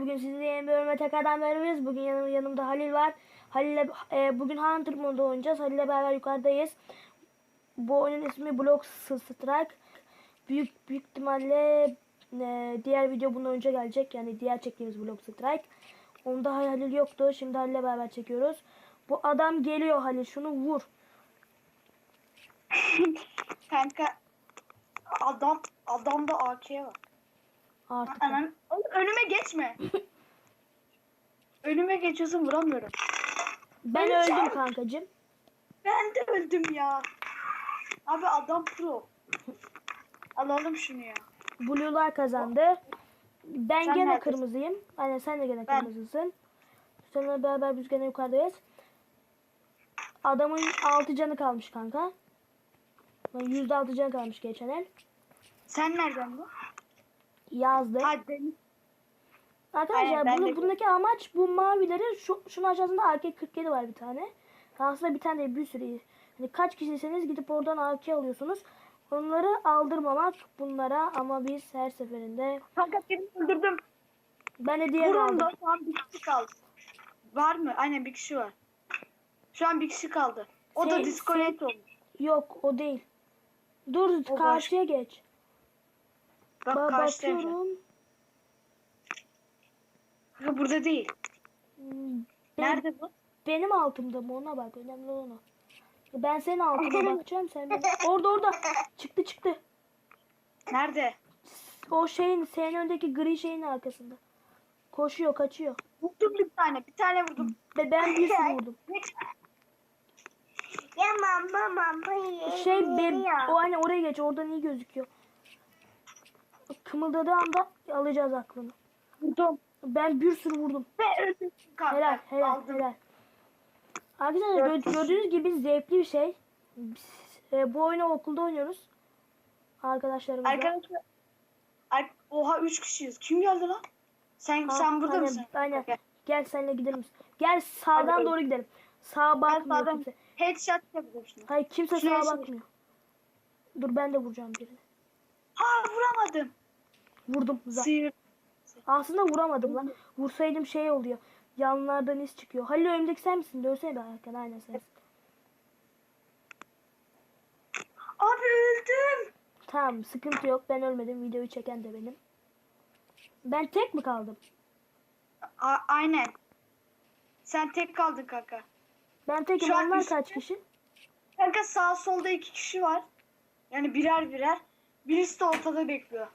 Bugün sizinle yeni bir bölüme tekrardan beraberiz. Bugün yanım, yanımda Halil var. Halil'le e, bugün Hunter Mode'da oynayacağız. Halil'le beraber yukarıdayız. Bu oyunun ismi Block Strike. Büyük büyük ihtimalle e, diğer video bundan önce gelecek. Yani diğer çektiğimiz Block Strike. Onda Halil yoktu. Şimdi Halil'le beraber çekiyoruz. Bu adam geliyor Halil. Şunu vur. Kanka adam adamda AK var. Artık. Oğlum önüme geçme. önüme geçiyorsun vuramıyorum. Ben Öleceğim. öldüm kankacım. Ben de öldüm ya. Abi adam pro. Alalım şunu ya. Blue'lar kazandı. Ben Sen gene neredesin? kırmızıyım. Aynen sen de gene Ben- kırmızısın. Seninle beraber biz gene yukarıdayız. Adamın 6 canı kalmış kanka. Ben %6 canı kalmış geçen el. Sen nereden bu? Yazdı. Hadi. Arkadaşlar Aynen, bunu, bundaki amaç bu mavileri şu, şunun aşağısında AK-47 var bir tane. Aslında bir tane değil bir sürü. Hani kaç kişiyseniz gidip oradan AK alıyorsunuz. Onları aldırmamak bunlara ama biz her seferinde Kanka seni öldürdüm. ben de diğer Vurun aldım. da şu an bir kişi kaldı. Var mı? Aynen bir kişi var. Şu an bir kişi kaldı. O Sen- da disconnect olmuş. Yok o değil. Dur O karşıya geç. Bak Ba karşıdayım. bakıyorum. Kanka burada değil. Hmm, Ben, Nerede bu? Benim altımda mı ona bak önemli olan o. Ben senin altına bakacağım sen benim- Orada orada. Çıktı çıktı. Nerede? O şeyin senin öndeki gri şeyin arkasında. Koşuyor kaçıyor. Vurdum bir tane. Bir tane vurdum. Ve ben bir sürü vurdum. Ya mama mama Şey ben, o hani oraya geç oradan iyi gözüküyor. Kımıldadığı anda alacağız aklını. Vurdum. Ben bir sürü vurdum. Ve öldüm. Helal helal Aldım. helal. Arkadaşlar gö- gördüğünüz gibi zevkli bir şey. Biz, e, bu oyunu okulda oynuyoruz. Arkadaşlarımızla. Arkadaşlar. Ar- Oha 3 kişiyiz. Kim geldi lan? Sen Ha, sen burada aynen, mısın? Aynen. Gel. Gel seninle gidelim. Gel sağdan Hadi. doğru gidelim. Sağa Ben bakmıyor sağdan kimse. headshot yapacağım şimdi. Hayır kimse Şuraya sağa bakmıyor. Dur ben de vuracağım birini. Ha vuramadım. Vurdum. Aslında vuramadım lan. Vursaydım şey oluyor. Yanlardan iz çıkıyor. Halil önümdeki sen misin? Dönsene bir arkana. Aynen sensin. Abi öldüm. Tamam sıkıntı yok. Ben ölmedim. Videoyu çeken de benim. Ben tek mi kaldım? A- aynen. Sen tek kaldın kanka. Ben tekim. Şu Onlar kaç kişi? Kanka sağ solda iki kişi var. Yani birer birer. Birisi de ortada bekliyor.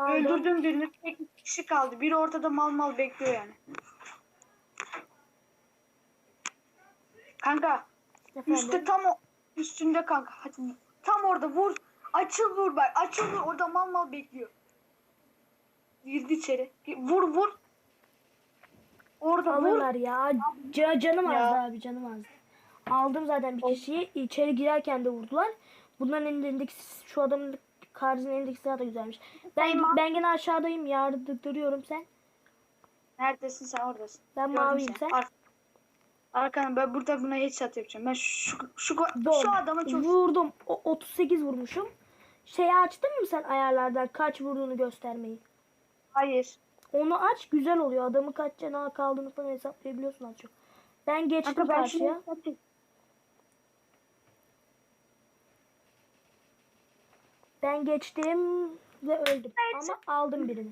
Aldım. Öldürdüm birini. Tek kişi kaldı. Biri ortada mal mal bekliyor yani. Kanka Efendim? üstte tam o üstünde kanka. Hadi tam orada vur. Açıl vur bak. Açıl vur. Orada mal mal bekliyor. Girdi içeri. Vur vur. Orada vur. Alırlar ya. Ca- canım Ya. azdı abi canım azdı. Aldım zaten bir kişiyi. İçeri girerken de vurdular. Bunların elindeki şu adamın karşısının elindeki silah da güzelmiş. Ben Tamam. ben gene aşağıdayım. Yardırıyorum sen. Neredesin sen oradasın. Ben Gördüm maviyim sen. Ar- Arkana ben burada buna headshot yapacağım. Ben şu şu, Bom. şu adama çok Vurdum. O, 38 vurmuşum. Şeyi açtın mı sen ayarlardan kaç vurduğunu göstermeyi? hayır. Onu aç güzel oluyor. Adamın kaç canı kaldığını falan hesaplayabiliyorsun az çok. Ben geçtim Kanka ben karşıya. şunu Ben geçtim ve öldüm. Ama aldım birini.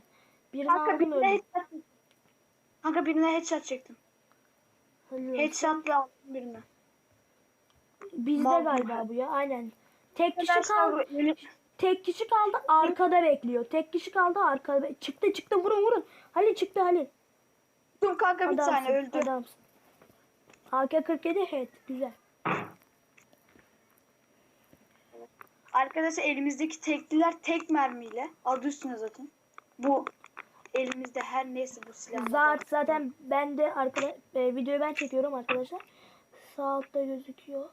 Birini Kanka aldım birine öldüm. headshot Kanka birine headshot çektim. Olsun. Headshot'la aldım birine. Bizde Mal galiba bu ya. Aynen. Tek kişi kaldı. Tek kişi kaldı arkada bekliyor. Tek kişi kaldı arkada. Çıktı çıktı vurun vurun. Halil çıktı Halil. Dur kanka bir Adamsın, tane öldü. Adamsın. AK-47 head. Güzel. Arkadaşlar elimizdeki tekliler tek mermiyle. Adı üstüne zaten. Bu elimizde her neyse bu silah. Zaten, zaten ben de arkada e, videoyu ben çekiyorum arkadaşlar. Sağ altta gözüküyor.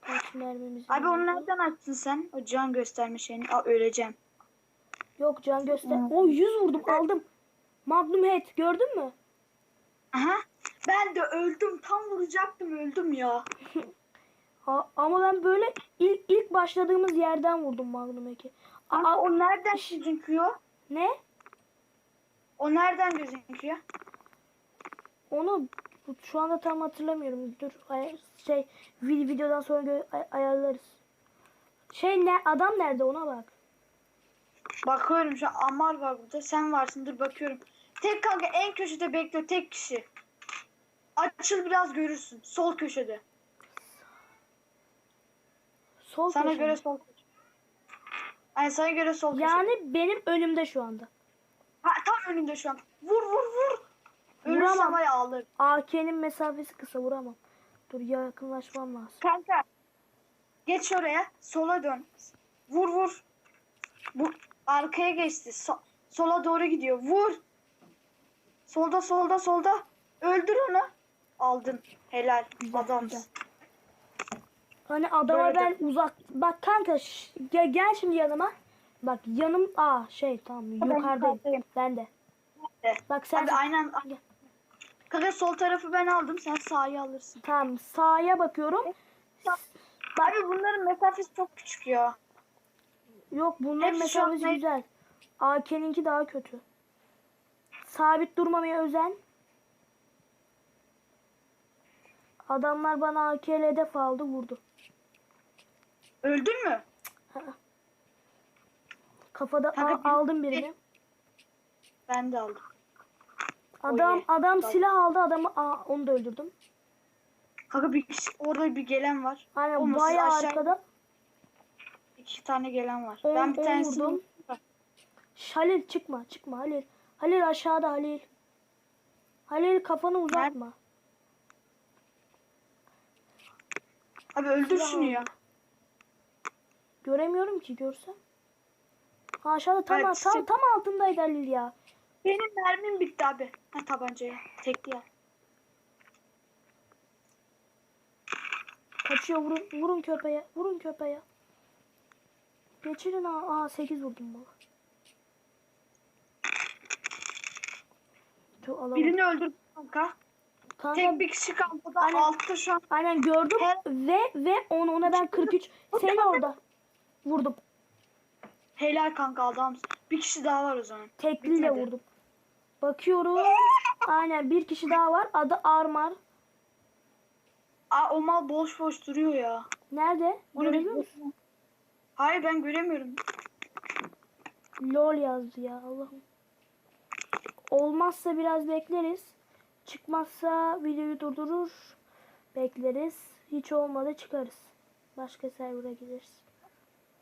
Kaç mermimiz Abi onu nereden açtın sen? O can gösterme şeyini. Aa öleceğim. Yok can göster. O 100 vurdum aldım. Magnum head gördün mü? Aha. Ben de öldüm. Tam vuracaktım öldüm ya. Ha, ama ben böyle ilk, ilk başladığımız yerden vurdum Magnum. Kanka Aa, o nereden gözüküyor? ne? O nereden gözüküyor? Onu şu anda tam hatırlamıyorum. Dur şey vi- videodan sonra ay- ayarlarız. Şey ne adam nerede ona bak. Bakıyorum şu an Ammar var burada. Sen varsın dur bakıyorum. Tek kanka en köşede bekliyor tek kişi. Açıl biraz görürsün. Sol köşede. Sol Sana köşe göre sol köşe. Yani sana göre sol köşe. Yani benim önümde şu anda. Ha, tam önünde şu an. Vur vur vur. Vuramam. var ya ağlarım. AK'nin mesafesi kısa vuramam. Dur yakınlaşmam lazım. Kanka. Geç oraya. Sola dön. Vur vur. Bu arkaya geçti. So- sola doğru gidiyor. Vur. Solda solda solda. Öldür onu. Aldın. Helal. Güzel, Adamsın. güzel. Hani adama Böyle ben uzak... Bak kanka gel, gel şimdi yanıma. Bak yanım... Aa şey tamam yukarıdayım. yukarıdayım. Ben de. de. Bak sen... Abi aynen. Kanka sol tarafı ben aldım. Sen sağı alırsın. Tamam sağa bakıyorum. Abi bunların mesafesi çok küçük ya. Yok bunların an mesafesi ne- güzel. AK'ninki daha kötü. Sabit durmamaya özen. Adamlar bana AK ile hedef aldı vurdu. Öldün mü? Kafada Kanka, a- aldım birini. Ben de aldım. Adam iyi. adam Tamam. silah aldı adamı aa, onu da öldürdüm. Kanka bir kişi, orada bir gelen var. Aynen Olmasın, bayağı aşağı- arkada. İki tane gelen var. On- ben bir on tanesini vurdum. Şş, Halil çıkma çıkma Halil. Halil aşağıda Halil. Halil kafanı uzatma. Abi öldür şunu ya. Göremiyorum ki görsem. Ha aşağıda tam Evet, tam, tam altındaydı Halil ya. Benim mermim bitti abi. Ha tabancaya. Tekli ya. Kaçıyor vurun vurun köpeğe. Vurun köpeğe. Geçirin ha. Aa 8 vurdum. Çok alamadım. Birini öldürdüm kanka. Kanka, Tek bir kişi da Aynen. altta şu an. Aynen gördüm Her- ve ve onu ona ben 43 seni orada vurdum. Helal kanka adamsın. Bir kişi daha var o zaman. Tekliyle Bitmedi. vurdum. Bakıyorum. Aynen bir kişi daha var. Adı Armar. Aa o mal boş boş duruyor ya. Nerede? Onu Görebiliyor bir- musun? Hayır ben göremiyorum. LOL yazdı ya Allah'ım. Olmazsa biraz bekleriz. Çıkmazsa videoyu durdurur. Bekleriz. Hiç olmadı çıkarız. Başka server'a gideriz.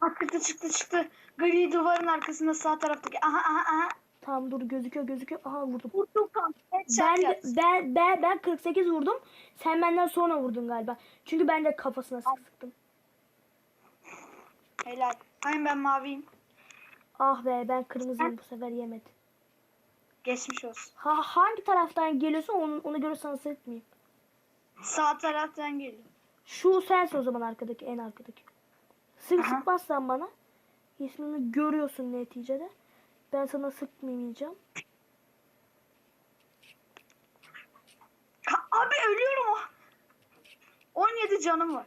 Ha, çıktı çıktı çıktı. Gri duvarın arkasında sağ taraftaki. Aha aha aha. Tamam dur gözüküyor gözüküyor. Aha vurdum. Vurdum. Headshot Ben, de, ben, ben, ben 48 vurdum. Sen benden sonra vurdun galiba. Çünkü ben de kafasına sık sıktım. Helal. Hayır ben maviyim. Ah be ben kırmızıyım bu sefer yemedim. Geçmiş olsun. Ha, hangi taraftan geliyorsa onu, ona göre sana sıkmayayım. Sağ taraftan geliyor. Şu sensin o zaman arkadaki en arkadaki. Sık sıkmazsan bana ismimi görüyorsun neticede. Ben sana sıkmayacağım. Abi ölüyorum o. 17 canım var.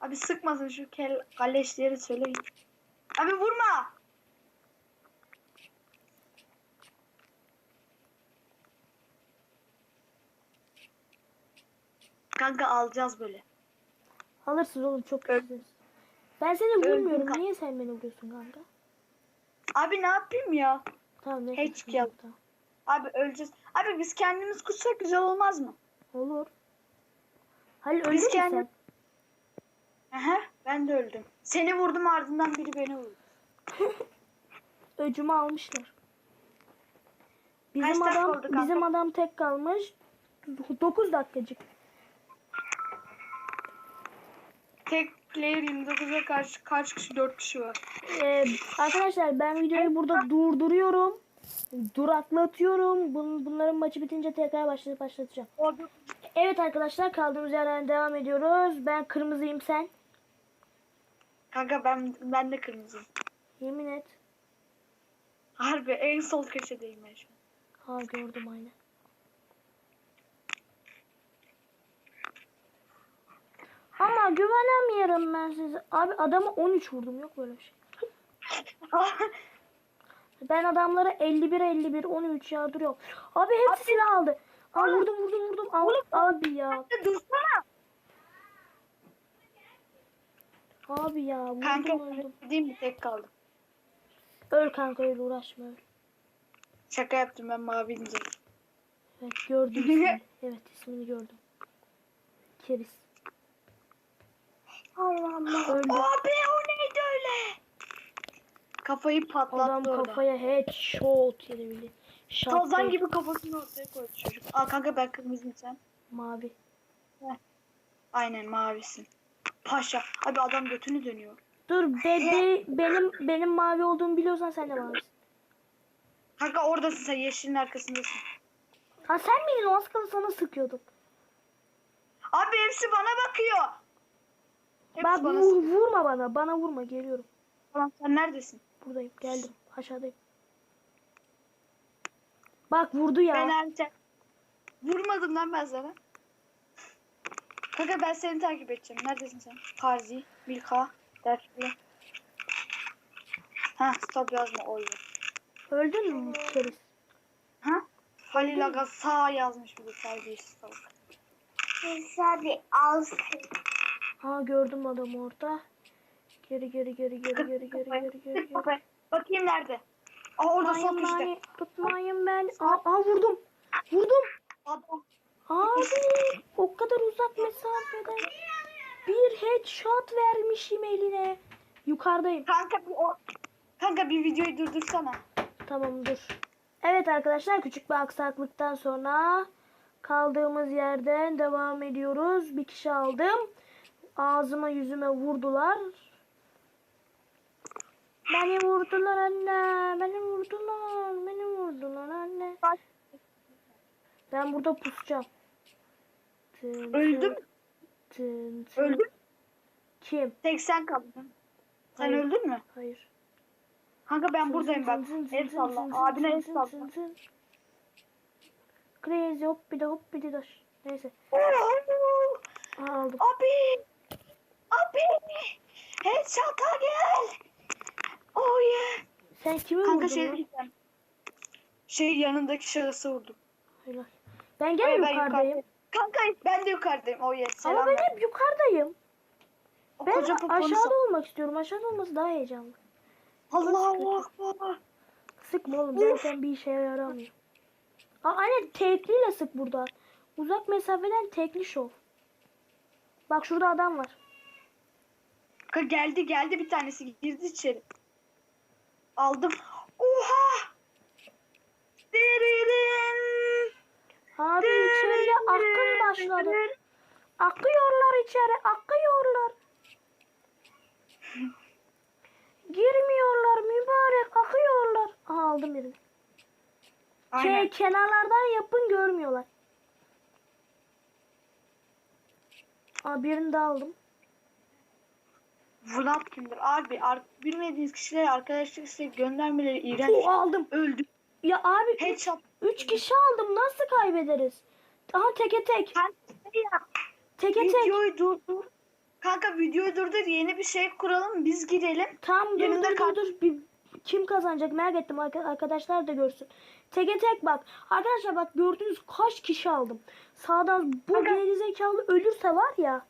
Abi sıkmasın şu kel kalleşleri söyleyin. Abi vurma. Kanka alacağız böyle. Alırsın oğlum çok güzel. Ben seni vurmuyorum. Niye sen beni vuruyorsun kanka? Abi ne yapayım ya? Tamam neyse. Hiç tamam. Abi öleceğiz. Abi biz kendimiz kutsak güzel olmaz mı? Olur. Halil öldün mü kendi- sen? Aha, ben de öldüm. Seni vurdum ardından biri beni vurdu. Öcümü almışlar. Bizim Kaç adam bizim adam tek kalmış. 9 dakikacık. Tek player 29'a karşı kaç kişi? 4 kişi var. Ee, arkadaşlar ben videoyu burada durduruyorum. Duraklatıyorum. Bun, bunların maçı bitince tekrar başlatıp başlatacağım. Evet arkadaşlar kaldığımız yerden devam ediyoruz. Ben kırmızıyım sen. Kanka ben ben de kırmızıyım. Yemin et. Harbi en sol köşedeyim ben şu an. Ha gördüm aynen. Ama güvenemiyorum ben size. Abi adamı 13 vurdum yok böyle bir şey. Ben adamlara 51 51 13 yardırıyorum. Abi hepsi Abi- silah aldı. Aa Oğlum- vurdum vurdum vurdum. Al- Oğlum- abi ya. Ya Dursana. Abi ya vurdum Kanka vurdum. değil mi tek kaldım. Öl kanka öyle uğraşma öl. Şaka yaptım ben mavi ince. Evet gördüm ismini. Evet ismini gördüm. Keriz. Allah'ım. Öldü. Abi o neydi öyle? Kafayı patlattı Adam orada. kafaya headshot yedi bile. Değil, gibi kafasını ortaya koydu çocuk. Aa kanka ben kırmızıyım sen. Mavi. Aynen mavisin. Paşa. Abi adam götünü dönüyor. Dur be, be- benim benim mavi olduğumu biliyorsan sen de mavisin. Kanka oradasın sen yeşilin arkasındasın. Ha sen miydin o az sana sıkıyordum. Abi hepsi bana bakıyor. Hepsi Bak bana vur- sıkıyor. vurma bana. Bana vurma geliyorum. Tamam sen neredesin? Buradayım geldim. Aşağıdayım. Bak vurdu ya. Ben Ercan. Vurmadım lan ben sana. Kanka ben seni takip edeceğim. Neredesin sen? Parzi, Milka, Dertli. Ha stop yazma oy. Öldün mü keriz? Ha? Halil Aga sağ yazmış bir de terbiyesiz salak. Hadi alsın. Ha gördüm adamı orada. Geri geri geri geri geri geri geri geri. kafayı. Bakayım nerede? Aa orada köşede. beni, tutmayın ben. Aa, aa vurdum. Vurdum. Adam. Abi o kadar uzak mesafeden bir headshot vermişim eline. Yukarıdayım. Kanka bir o... Kanka bir videoyu durdursana. Tamam dur. Evet arkadaşlar küçük bir aksaklıktan sonra kaldığımız yerden devam ediyoruz. Bir kişi aldım. Ağzıma yüzüme vurdular. Beni vurdular anne. Beni vurdular. Beni vurdular anne. Ben burada pusacağım. Tın, Öldüm. Tın, tın. Öldün. Kim? Tek sen kaldın. Sen Hayır. öldün mü? Hayır. Kanka ben buradayım bak. El salla. Abine el salla. Crazy hop bir de hop bir de daş. Neyse. Aa, aldım. Abi. Abi. Headshot'a gel. Oh yeah. Sen kimi Kanka vurdun şey lan? Şey yanındaki şahısı vurdum. Helal. Ben gene Ay, ben yukarıdayım. Kanka ben de yukarıdayım. Oh yeah. Selam. Ama ben hep yukarıdayım. O Ben koca aşağıda olmak istiyorum. Aşağıda olması daha heyecanlı. Allahu Akbar. Sıkma oğlum zaten bir işe yaramıyor. Aa, aynen tekliyle sık burada. Uzak mesafeden tekli şov. Bak şurada adam var. Kanka geldi geldi bir tanesi girdi içeri. Aldım. Oha. Diririn. Abi içeriye akın başladı. Akıyorlar içeri, akıyorlar. Girmiyorlar mübarek, akıyorlar. Aha aldım birini. Ke- kenarlardan yapın görmüyorlar. Aa birini daha aldım. Vlad kimdir? Abi ar- bilmediğiniz kişilere arkadaşlık isteği göndermeleri iğrenç. Oo, aldım. Öldü. Ya abi Headshot. üç kişi aldım. Nasıl kaybederiz? Aha teke tek. Sen şey yap. Teke tek. Videoyu durdur. Kanka videoyu durdur. Yeni bir şey kuralım. Biz girelim. Tam dur Yanında dur kal- dur dur. Bir, kim kazanacak merak ettim Arka- arkadaşlar da görsün. Teke tek bak. Arkadaşlar bak gördünüz kaç kişi aldım. Sağdan bu Kanka- gerizekalı ölürse var ya.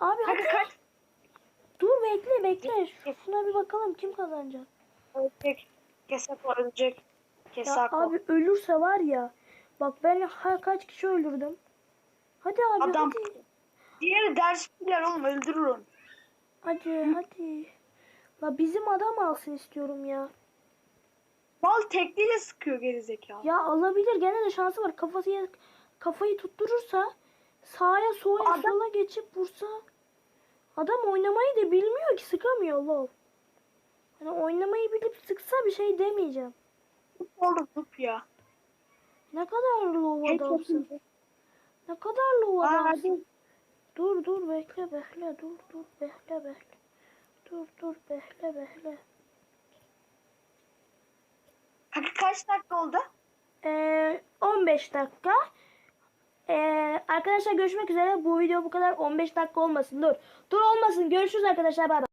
Abi hadi. Kanka kaç. Dur bekle bekle. Şuna bir bakalım kim kazanacak. Ölecek. Kesako ölecek. Ya Kesako. abi ölürse var ya. Bak ben ha, kaç kişi öldürdüm. Hadi abi Adam. hadi. Diğeri ders bilir oğlum öldürür onu. Hadi hadi. La bizim adam alsın istiyorum ya. Mal tekliyle sıkıyor gerizekalı. Ya alabilir gene de şansı var. Kafası kafayı tutturursa sağa sola sola geçip vursa adam oynamayı da bilmiyor ki sıkamıyor lol. Hani oynamayı bilip sıksa bir şey demeyeceğim. Oğlum ya. Ne kadar low adamsın. Ne kadar low Aa, adamsın. hadi. Dur dur bekle bekle dur dur bekle bekle. Dur dur bekle bekle. Kaç dakika oldu? Ee, 15 dakika. Ee, arkadaşlar görüşmek üzere. Bu video bu kadar 15 dakika olmasın. Dur. Dur olmasın. Görüşürüz arkadaşlar. Bay.